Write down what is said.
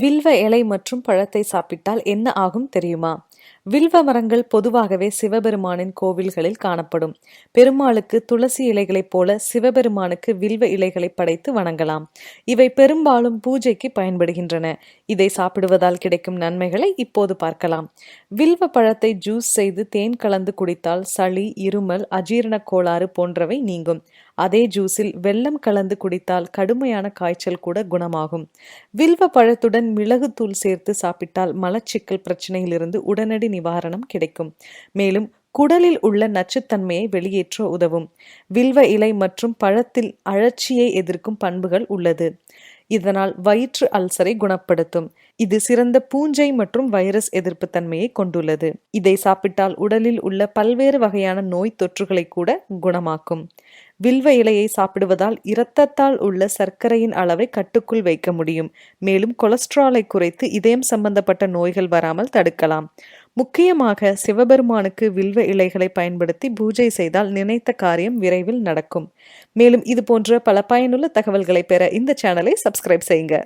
வில்வ இலை மற்றும் பழத்தை சாப்பிட்டால் என்ன ஆகும் தெரியுமா? வில்வ மரங்கள் பொதுவாகவே சிவபெருமானின் கோவில்களில் காணப்படும். பெருமாளுக்கு துளசி இலைகளைப் போல சிவபெருமானுக்கு வில்வ இலைகளை படைத்து வணங்கலாம். இவை பெரும்பாலும் பூஜைக்கு பயன்படுகின்றன. இதை சாப்பிடுவதால் கிடைக்கும் நன்மைகளை இப்போது பார்க்கலாம். வில்வ பழத்தை ஜூஸ் செய்து தேன் கலந்து குடித்தால் சளி இருமல் அஜீரண கோளாறு போன்றவை நீங்கும். அதே ஜூஸில் வெள்ளம் கலந்து குடித்தால் கடுமையான காய்ச்சல் கூட குணமாகும். வில்வ பழத்துடன் மிளகுத்தூள் சேர்த்து சாப்பிட்டால் மலச்சிக்கல் பிரச்சனையிலிருந்து உடனடி நிவாரணம் கிடைக்கும். மேலும் குடலில் உள்ள நச்சுத்தன்மையை வெளியேற்ற உதவும். வில்வ இலை மற்றும் பழத்தில் அழற்சியை எதிர்க்கும் பண்புகள் உள்ளது. இதனால் வயிற்று அல்சரை குணப்படுத்தும். இது சிறந்த பூஞ்சை மற்றும் வைரஸ் எதிர்ப்பு தன்மையை கொண்டுள்ளது. இதை சாப்பிட்டால் உடலில் உள்ள பல்வேறு வகையான நோய் தொற்றுகளை கூட குணமாக்கும். வில்வ இலையை சாப்பிடுவதால் இரத்தத்தால் உள்ள சர்க்கரையின் அளவை கட்டுக்குள் வைக்க முடியும். மேலும் கொலஸ்ட்ராலை குறைத்து இதயம் சம்பந்தப்பட்ட நோய்கள் வராமல் தடுக்கலாம். முக்கியமாக சிவபெருமானுக்கு வில்வ இலைகளை பயன்படுத்தி பூஜை செய்தால் நினைத்த காரியம் விரைவில் நடக்கும். மேலும் இது போன்ற பல பயனுள்ள தகவல்களை பெற இந்த சேனலை சப்ஸ்கிரைப் செய்யுங்க.